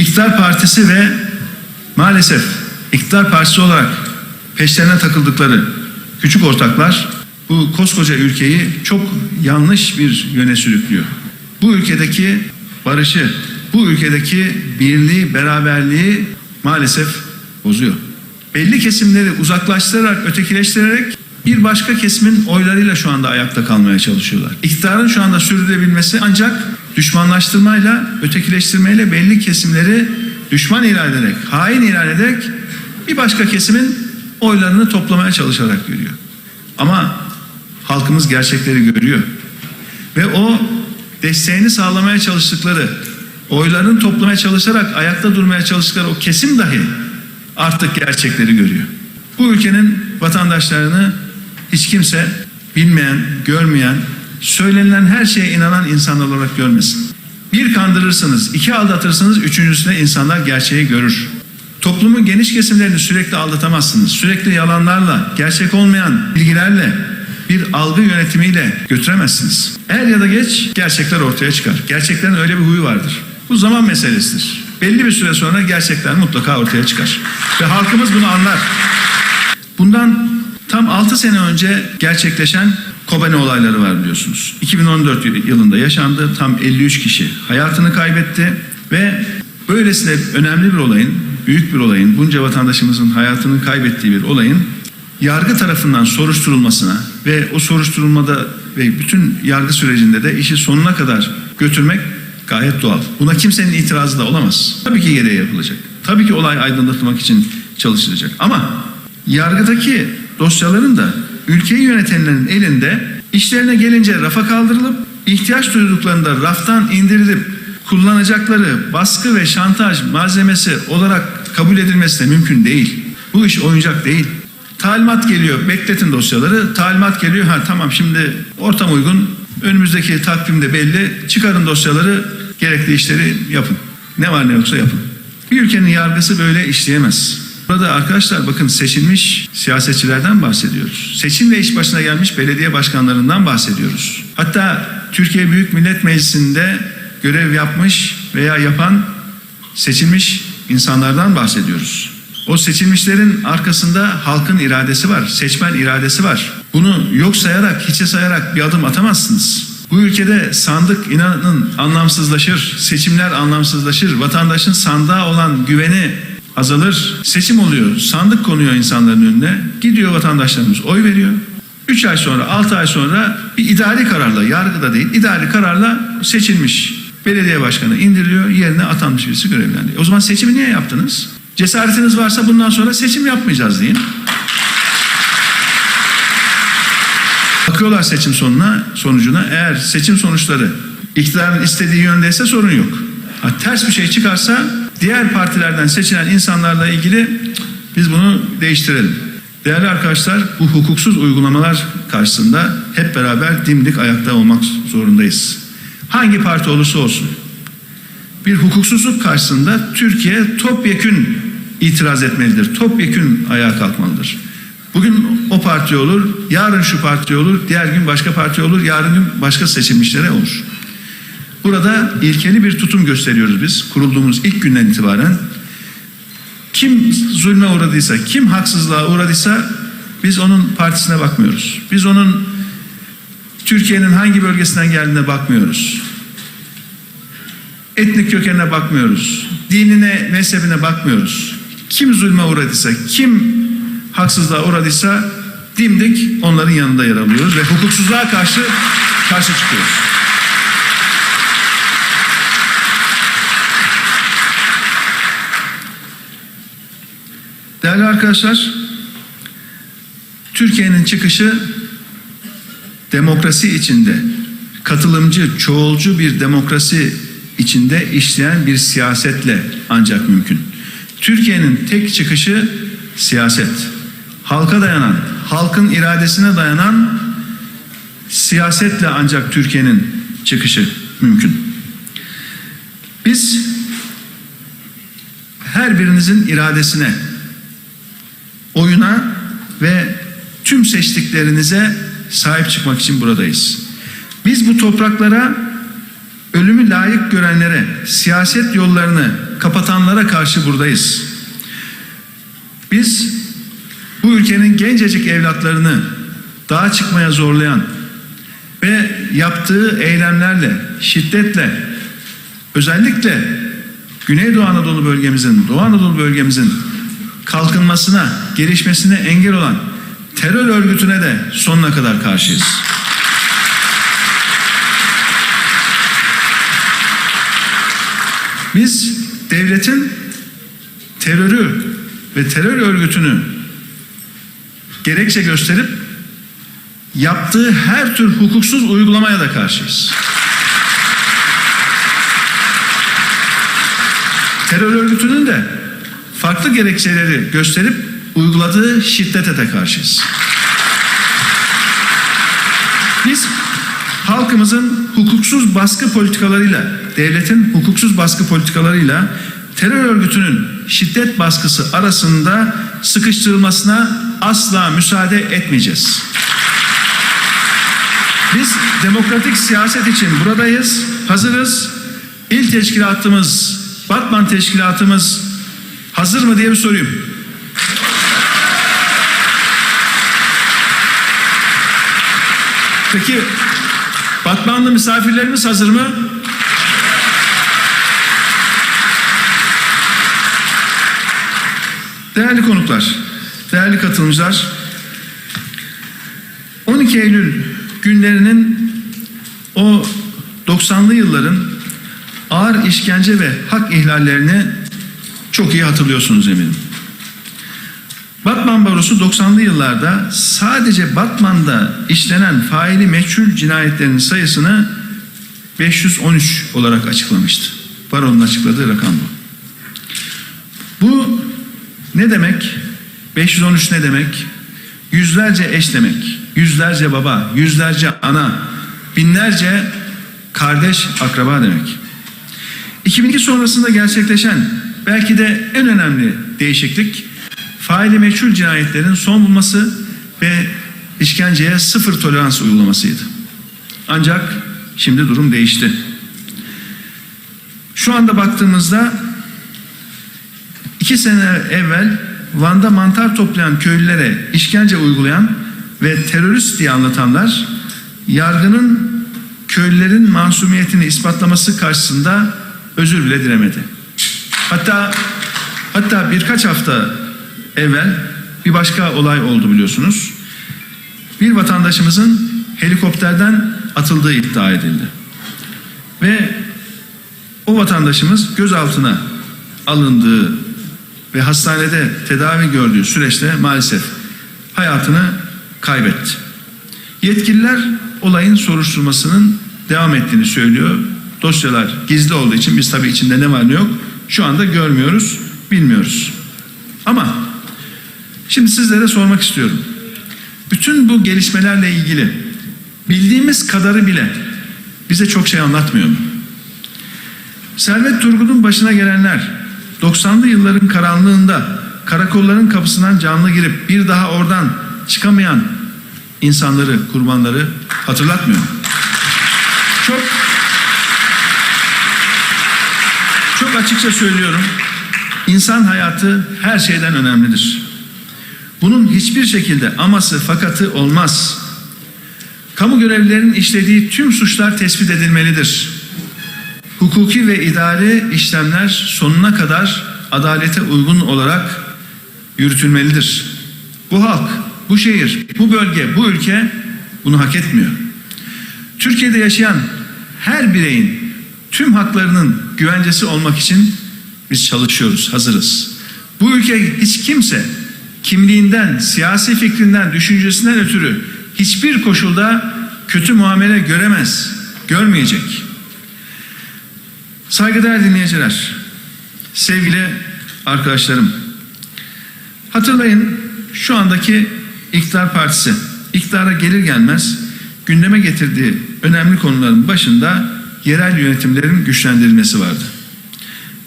İktidar Partisi ve maalesef iktidar partisi olarak peşlerine takıldıkları küçük ortaklar bu koskoca ülkeyi çok yanlış bir yöne sürüklüyor. Bu ülkedeki barışı, bu ülkedeki birliği, beraberliği maalesef bozuyor. Belli kesimleri uzaklaştırarak, ötekileştirerek bir başka kesimin oylarıyla şu anda ayakta kalmaya çalışıyorlar. İktidarın şu anda sürdürülebilmesi ancak düşmanlaştırmayla, ötekileştirmeyle belli kesimleri düşman ilan ederek, hain ilan ederek bir başka kesimin oylarını toplamaya çalışarak görüyor. Ama halkımız gerçekleri görüyor. Ve o desteğini sağlamaya çalıştıkları, oylarını toplamaya çalışarak ayakta durmaya çalıştıkları o kesim dahi artık gerçekleri görüyor. Bu ülkenin vatandaşlarını hiç kimse bilmeyen, görmeyen, söylenilen her şeye inanan insanlar olarak görmesin. Bir kandırırsınız, iki aldatırsınız, üçüncüsünde insanlar gerçeği görür. Toplumun geniş kesimlerini sürekli aldatamazsınız. Sürekli yalanlarla, gerçek olmayan bilgilerle, bir algı yönetimiyle götüremezsiniz. Er ya da geç gerçekler ortaya çıkar. Gerçeklerin öyle bir huyu vardır. Bu zaman meselesidir. Belli bir süre sonra gerçekler mutlaka ortaya çıkar. Ve halkımız bunu anlar. Bundan tam 6 sene önce gerçekleşen Kobane olayları var biliyorsunuz. 2014 yılında yaşandı. Tam 53 kişi hayatını kaybetti ve böylesine önemli bir olayın, büyük bir olayın, bunca vatandaşımızın hayatını kaybettiği bir olayın yargı tarafından soruşturulmasına ve o soruşturulmada ve bütün yargı sürecinde de işi sonuna kadar götürmek gayet doğal. Buna kimsenin itirazı da olamaz. Tabii ki gereği yapılacak. Tabii ki olay aydınlatılmak için çalışılacak. Ama yargıdaki dosyaların da ülkeyi yönetenlerin elinde işlerine gelince rafa kaldırılıp ihtiyaç duyduklarında raftan indirilip kullanacakları baskı ve şantaj malzemesi olarak kabul edilmesi de mümkün değil. Bu iş oyuncak değil. Talimat geliyor, bekletin dosyaları. Talimat geliyor, ha tamam şimdi ortam uygun, önümüzdeki takvimde belli. Çıkarın dosyaları, gerekli işleri yapın. Ne var ne yoksa yapın. Bir ülkenin yargısı böyle işleyemez. Burada arkadaşlar bakın seçilmiş siyasetçilerden bahsediyoruz. Seçimle iş başına gelmiş belediye başkanlarından bahsediyoruz. Hatta Türkiye Büyük Millet Meclisi'nde görev yapmış veya yapan seçilmiş insanlardan bahsediyoruz. O seçilmişlerin arkasında halkın iradesi var, seçmen iradesi var. Bunu yok sayarak, hiçe sayarak bir adım atamazsınız. Bu ülkede sandık inanın anlamsızlaşır, seçimler anlamsızlaşır, vatandaşın sandığa olan güveni azalır. Seçim oluyor, sandık konuyor insanların önüne, gidiyor vatandaşlarımız oy veriyor. 3 ay sonra, 6 ay sonra bir idari kararla, yargıda değil, idari kararla seçilmiş belediye başkanı indiriliyor, yerine atanmış birisi görevlendi. O zaman seçimi niye yaptınız? Cesaretiniz varsa bundan sonra seçim yapmayacağız deyin. Bakıyorlar seçim sonuna, sonucuna. Eğer seçim sonuçları iktidarın istediği yöndeyse sorun yok. Ha, ters bir şey çıkarsa diğer partilerden seçilen insanlarla ilgili "Cık, biz bunu değiştirelim. Değerli arkadaşlar bu hukuksuz uygulamalar karşısında hep beraber dimdik ayakta olmak zorundayız. Hangi parti olursa olsun bir hukuksuzluk karşısında Türkiye topyekün itiraz etmelidir. Topyekün ayağa kalkmalıdır. Bugün o parti olur, yarın şu parti olur, diğer gün başka parti olur, yarın gün başka seçilmişlere olur. Burada ilkeli bir tutum gösteriyoruz biz kurulduğumuz ilk günden itibaren. Kim zulme uğradıysa, kim haksızlığa uğradıysa biz onun partisine bakmıyoruz. Biz onun Türkiye'nin hangi bölgesinden geldiğine bakmıyoruz etnik kökenine bakmıyoruz. Dinine, mezhebine bakmıyoruz. Kim zulme uğradıysa, kim haksızlığa uğradıysa dimdik onların yanında yer alıyoruz ve hukuksuzluğa karşı karşı çıkıyoruz. Değerli arkadaşlar, Türkiye'nin çıkışı demokrasi içinde katılımcı, çoğulcu bir demokrasi içinde işleyen bir siyasetle ancak mümkün. Türkiye'nin tek çıkışı siyaset. Halka dayanan, halkın iradesine dayanan siyasetle ancak Türkiye'nin çıkışı mümkün. Biz her birinizin iradesine, ve tüm seçtiklerinize sahip çıkmak için buradayız. Biz bu topraklara ölümü layık görenlere siyaset yollarını kapatanlara karşı buradayız. Biz bu ülkenin gencecik evlatlarını dağa çıkmaya zorlayan ve yaptığı eylemlerle, şiddetle, özellikle Güneydoğu Anadolu bölgemizin, Doğu Anadolu bölgemizin kalkınmasına, gelişmesine engel olan terör örgütüne de sonuna kadar karşıyız. Biz devletin terörü ve terör örgütünü gerekçe gösterip yaptığı her tür hukuksuz uygulamaya da karşıyız. Terör örgütünün de farklı gerekçeleri gösterip uyguladığı şiddete de karşıyız. Biz halkımızın hukuksuz baskı politikalarıyla, devletin hukuksuz baskı politikalarıyla terör örgütünün şiddet baskısı arasında sıkıştırılmasına asla müsaade etmeyeceğiz. Biz demokratik siyaset için buradayız, hazırız. İl teşkilatımız, Batman teşkilatımız hazır mı diye bir sorayım. Peki Batmanlı misafirlerimiz hazır mı? Değerli konuklar, değerli katılımcılar, 12 Eylül günlerinin o 90'lı yılların ağır işkence ve hak ihlallerini çok iyi hatırlıyorsunuz eminim. Batman Barosu 90'lı yıllarda sadece Batman'da işlenen faili meçhul cinayetlerin sayısını 513 olarak açıklamıştı. Baronun açıkladığı rakam bu. Bu ne demek? 513 ne demek? Yüzlerce eş demek. Yüzlerce baba, yüzlerce ana, binlerce kardeş, akraba demek. 2002 sonrasında gerçekleşen belki de en önemli değişiklik faili meçhul cinayetlerin son bulması ve işkenceye sıfır tolerans uygulamasıydı. Ancak şimdi durum değişti. Şu anda baktığımızda iki sene evvel Van'da mantar toplayan köylülere işkence uygulayan ve terörist diye anlatanlar yargının köylülerin masumiyetini ispatlaması karşısında özür bile dilemedi. Hatta hatta birkaç hafta evvel bir başka olay oldu biliyorsunuz. Bir vatandaşımızın helikopterden atıldığı iddia edildi. Ve o vatandaşımız gözaltına alındığı ve hastanede tedavi gördüğü süreçte maalesef hayatını kaybetti. Yetkililer olayın soruşturmasının devam ettiğini söylüyor. Dosyalar gizli olduğu için biz tabii içinde ne var ne yok şu anda görmüyoruz, bilmiyoruz. Ama şimdi sizlere sormak istiyorum. Bütün bu gelişmelerle ilgili bildiğimiz kadarı bile bize çok şey anlatmıyor mu? Servet Turgut'un başına gelenler 90'lı yılların karanlığında karakolların kapısından canlı girip bir daha oradan çıkamayan insanları, kurbanları hatırlatmıyor. mu? Çok çok açıkça söylüyorum. İnsan hayatı her şeyden önemlidir. Bunun hiçbir şekilde aması fakatı olmaz. Kamu görevlilerinin işlediği tüm suçlar tespit edilmelidir. Hukuki ve idari işlemler sonuna kadar adalete uygun olarak yürütülmelidir. Bu halk, bu şehir, bu bölge, bu ülke bunu hak etmiyor. Türkiye'de yaşayan her bireyin tüm haklarının güvencesi olmak için biz çalışıyoruz, hazırız. Bu ülke hiç kimse kimliğinden, siyasi fikrinden, düşüncesinden ötürü hiçbir koşulda kötü muamele göremez, görmeyecek. Saygıdeğer dinleyiciler, sevgili arkadaşlarım, hatırlayın şu andaki iktidar partisi iktidara gelir gelmez gündeme getirdiği önemli konuların başında yerel yönetimlerin güçlendirilmesi vardı.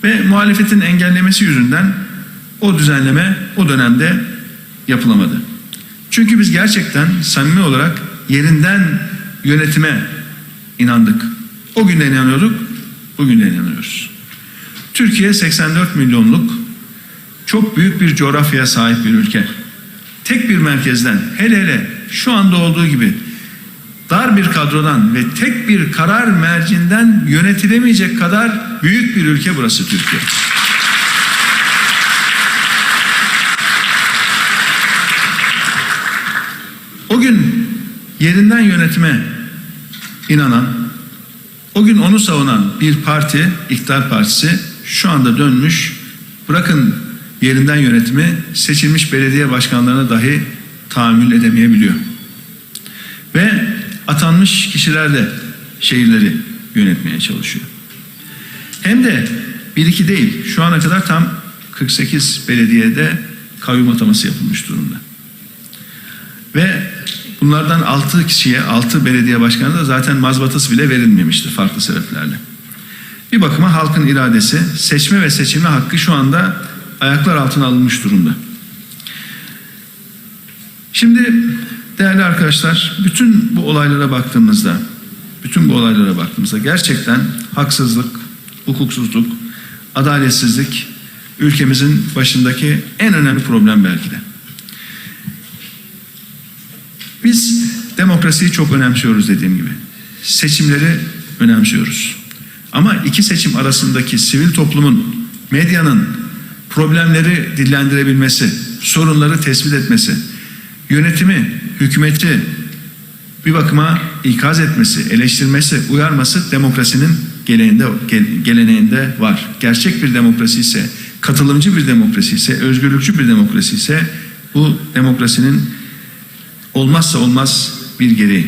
Ve muhalefetin engellemesi yüzünden o düzenleme o dönemde yapılamadı. Çünkü biz gerçekten samimi olarak yerinden yönetime inandık. O gün de inanıyorduk, bugün de inanıyoruz. Türkiye 84 milyonluk çok büyük bir coğrafyaya sahip bir ülke. Tek bir merkezden hele hele şu anda olduğu gibi dar bir kadrodan ve tek bir karar mercinden yönetilemeyecek kadar büyük bir ülke burası Türkiye. O gün yerinden yönetime inanan, o gün onu savunan bir parti, iktidar partisi şu anda dönmüş, bırakın yerinden yönetimi seçilmiş belediye başkanlarına dahi tahammül edemeyebiliyor. Ve atanmış kişilerle şehirleri yönetmeye çalışıyor. Hem de bir iki değil, şu ana kadar tam 48 belediyede kayyum ataması yapılmış durumda. Ve bunlardan 6 kişiye, 6 belediye başkanı da zaten mazbatası bile verilmemişti farklı sebeplerle. Bir bakıma halkın iradesi, seçme ve seçilme hakkı şu anda ayaklar altına alınmış durumda. Şimdi değerli arkadaşlar, bütün bu olaylara baktığımızda, bütün bu olaylara baktığımızda gerçekten haksızlık, hukuksuzluk, adaletsizlik ülkemizin başındaki en önemli problem belki de. Biz demokrasiyi çok önemsiyoruz dediğim gibi. Seçimleri önemsiyoruz. Ama iki seçim arasındaki sivil toplumun, medyanın problemleri dillendirebilmesi, sorunları tespit etmesi, yönetimi, hükümeti bir bakıma ikaz etmesi, eleştirmesi, uyarması demokrasinin geleneğinde, geleneğinde var. Gerçek bir demokrasi ise, katılımcı bir demokrasi ise, özgürlükçü bir demokrasi ise bu demokrasinin olmazsa olmaz bir gereği.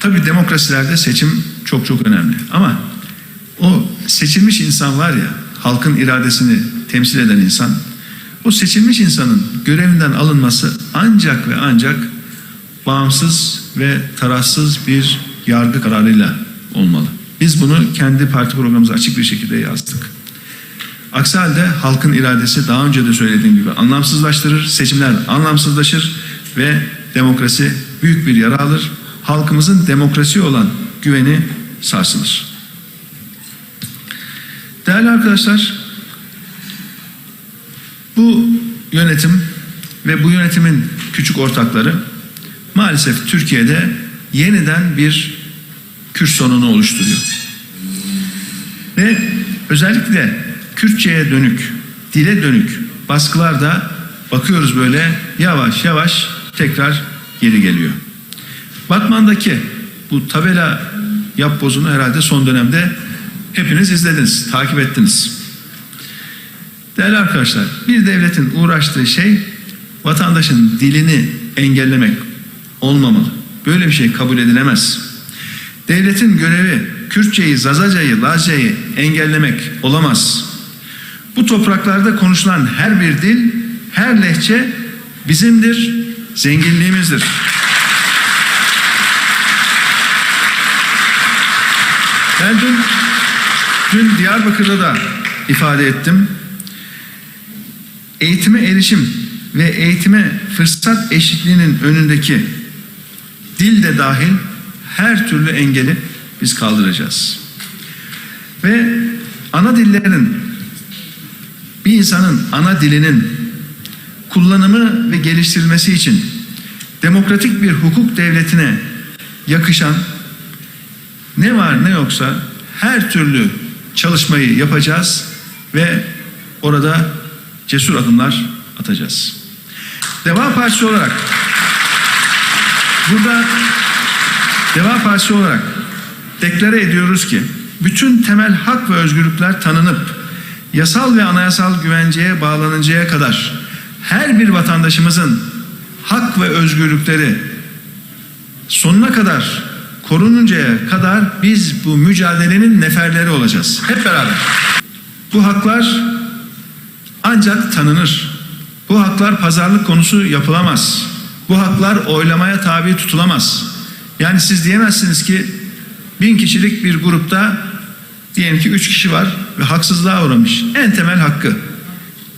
Tabi demokrasilerde seçim çok çok önemli. Ama o seçilmiş insan var ya, halkın iradesini temsil eden insan, o seçilmiş insanın görevinden alınması ancak ve ancak bağımsız ve tarafsız bir yargı kararıyla olmalı. Biz bunu kendi parti programımıza açık bir şekilde yazdık. Aksi halde halkın iradesi daha önce de söylediğim gibi anlamsızlaştırır, seçimler anlamsızlaşır ve demokrasi büyük bir yara alır. Halkımızın demokrasi olan güveni sarsılır. Değerli arkadaşlar, bu yönetim ve bu yönetimin küçük ortakları maalesef Türkiye'de yeniden bir Kürt sorunu oluşturuyor. Ve özellikle Kürtçe'ye dönük, dile dönük baskılarda bakıyoruz böyle yavaş yavaş tekrar geri geliyor. Batman'daki bu tabela yap bozunu herhalde son dönemde hepiniz izlediniz, takip ettiniz. Değerli arkadaşlar, bir devletin uğraştığı şey vatandaşın dilini engellemek olmamalı. Böyle bir şey kabul edilemez. Devletin görevi Kürtçeyi, Zazacayı, Lazcayı engellemek olamaz. Bu topraklarda konuşulan her bir dil, her lehçe bizimdir, zenginliğimizdir. Ben dün, dün Diyarbakır'da da ifade ettim. Eğitime erişim ve eğitime fırsat eşitliğinin önündeki dil de dahil her türlü engeli biz kaldıracağız. Ve ana dillerin bir insanın ana dilinin kullanımı ve geliştirilmesi için demokratik bir hukuk devletine yakışan ne var ne yoksa her türlü çalışmayı yapacağız ve orada cesur adımlar atacağız. Deva Partisi olarak burada Deva Partisi olarak deklare ediyoruz ki bütün temel hak ve özgürlükler tanınıp yasal ve anayasal güvenceye bağlanıncaya kadar her bir vatandaşımızın hak ve özgürlükleri sonuna kadar korununcaya kadar biz bu mücadelenin neferleri olacağız. Hep beraber. Bu haklar ancak tanınır. Bu haklar pazarlık konusu yapılamaz. Bu haklar oylamaya tabi tutulamaz. Yani siz diyemezsiniz ki bin kişilik bir grupta diyelim ki üç kişi var ve haksızlığa uğramış. En temel hakkı.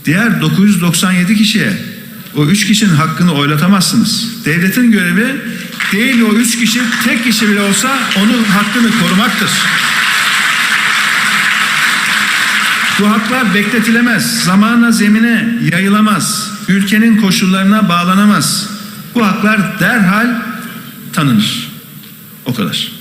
Diğer 997 kişiye o üç kişinin hakkını oylatamazsınız. Devletin görevi değil o üç kişi tek kişi bile olsa onun hakkını korumaktır. Bu haklar bekletilemez, zamana zemine yayılamaz, ülkenin koşullarına bağlanamaz. Bu haklar derhal tanınır. O kadar.